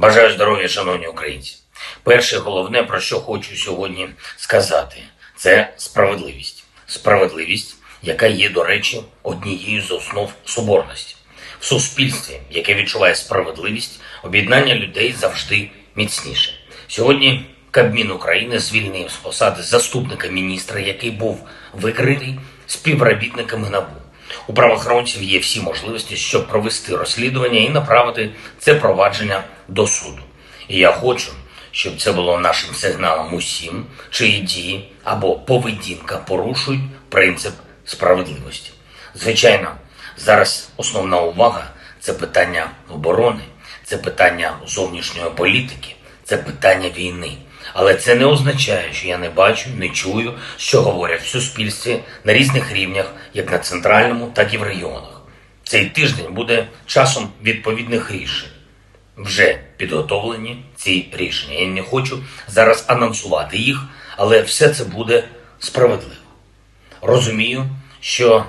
Бажаю здоров'я, шановні українці. Перше, головне, про що хочу сьогодні сказати, це справедливість. Справедливість, яка є, до речі, однією з основ соборності. В суспільстві, яке відчуває справедливість, об'єднання людей завжди міцніше. Сьогодні Кабмін України звільнив з посади заступника міністра, який був викритий співробітниками НАБУ. У правоохоронців є всі можливості, щоб провести розслідування і направити це провадження до суду. І я хочу, щоб це було нашим сигналом усім, чиї дії або поведінка порушують принцип справедливості. Звичайно, зараз основна увага це питання оборони, це питання зовнішньої політики, це питання війни. Але це не означає, що я не бачу, не чую, що говорять в суспільстві на різних рівнях, як на центральному, так і в регіонах. Цей тиждень буде часом відповідних рішень. Вже підготовлені ці рішення. Я не хочу зараз анонсувати їх, але все це буде справедливо. Розумію, що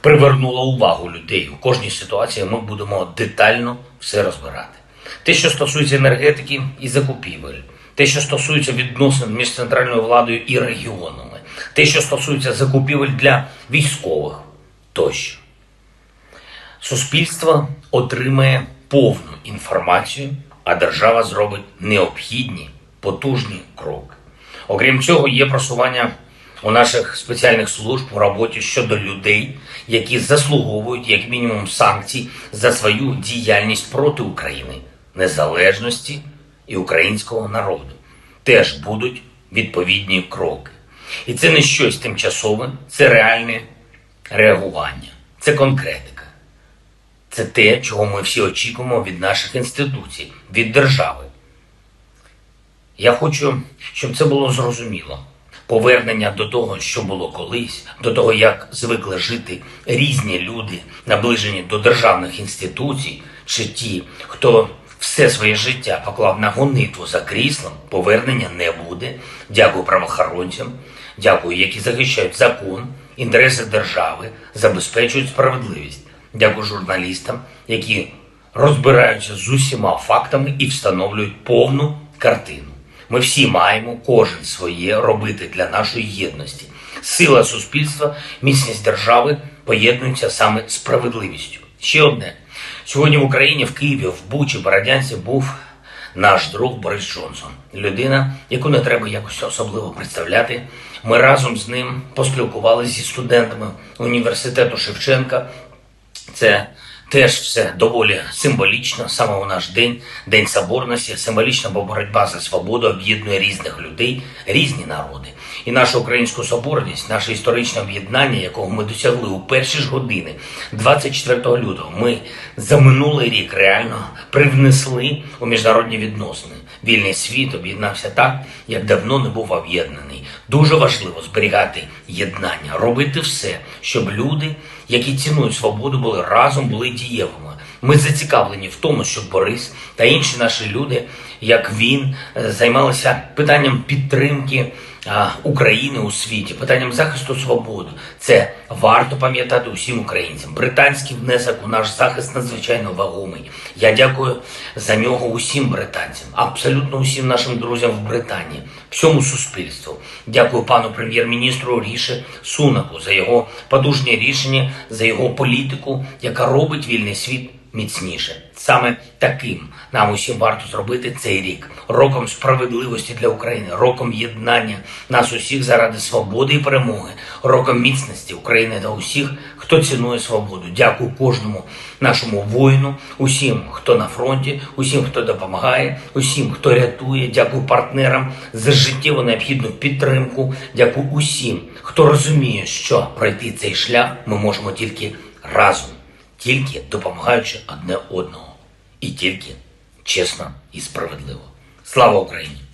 привернуло увагу людей. У кожній ситуації ми будемо детально все розбирати. Те, що стосується енергетики і закупівель, те, що стосується відносин між центральною владою і регіонами, те, що стосується закупівель для військових тощо. Суспільство отримає повну інформацію, а держава зробить необхідні потужні кроки. Окрім цього, є просування у наших спеціальних служб у роботі щодо людей, які заслуговують як мінімум санкцій за свою діяльність проти України, незалежності і українського народу. Теж будуть відповідні кроки. І це не щось тимчасове, це реальне реагування, це конкретика. Це те, чого ми всі очікуємо від наших інституцій, від держави. Я хочу, щоб це було зрозуміло. Повернення до того, що було колись, до того, як звикли жити різні люди, наближені до державних інституцій, чи ті, хто все своє життя поклав на гонитву за кріслом, повернення не буде. Дякую правоохоронцям, дякую, які захищають закон, інтереси держави, забезпечують справедливість. Дякую журналістам, які розбираються з усіма фактами і встановлюють повну картину. Ми всі маємо кожен своє робити для нашої єдності. Сила суспільства, міцність держави поєднуються саме справедливістю. Ще одне сьогодні в Україні, в Києві, в Бучі, Бородянці був наш друг Борис Джонсон, людина, яку не треба якось особливо представляти. Ми разом з ним поспілкувалися зі студентами університету Шевченка. Це теж все доволі символічно. Саме у наш день, День Соборності, символічно, бо боротьба за свободу об'єднує різних людей, різні народи. І наша українська соборність, наше історичне об'єднання, якого ми досягли у перші ж години 24 лютого, ми за минулий рік реально привнесли у міжнародні відносини. Вільний світ об'єднався так, як давно не був об'єднаний. Дуже важливо зберігати єднання, робити все, щоб люди, які цінують свободу, були разом, були дієвими. Ми зацікавлені в тому, щоб Борис та інші наші люди, як він, е, займалися питанням підтримки України у світі, питанням захисту свободи. Це варто пам'ятати усім українцям. Британський внесок у наш захист надзвичайно вагомий. Я дякую за нього усім британцям, абсолютно усім нашим друзям в Британії, всьому суспільству. Дякую пану прем'єр-міністру Ріші Сунаку за його подужні рішення, за його політику, яка робить вільний світ міцніше. Саме таким нам усім варто зробити цей рік роком справедливості для України, роком єднання нас усіх заради свободи і перемоги, роком міцності України та усіх, хто цінує свободу. Дякую кожному нашому воїну, усім, хто на фронті, усім, хто допомагає, усім, хто рятує. Дякую партнерам за життєво необхідну підтримку. Дякую усім, хто розуміє, що пройти цей шлях ми можемо тільки разом тільки допомагаючи одне одного, і тільки чесно і справедливо. Слава Україні!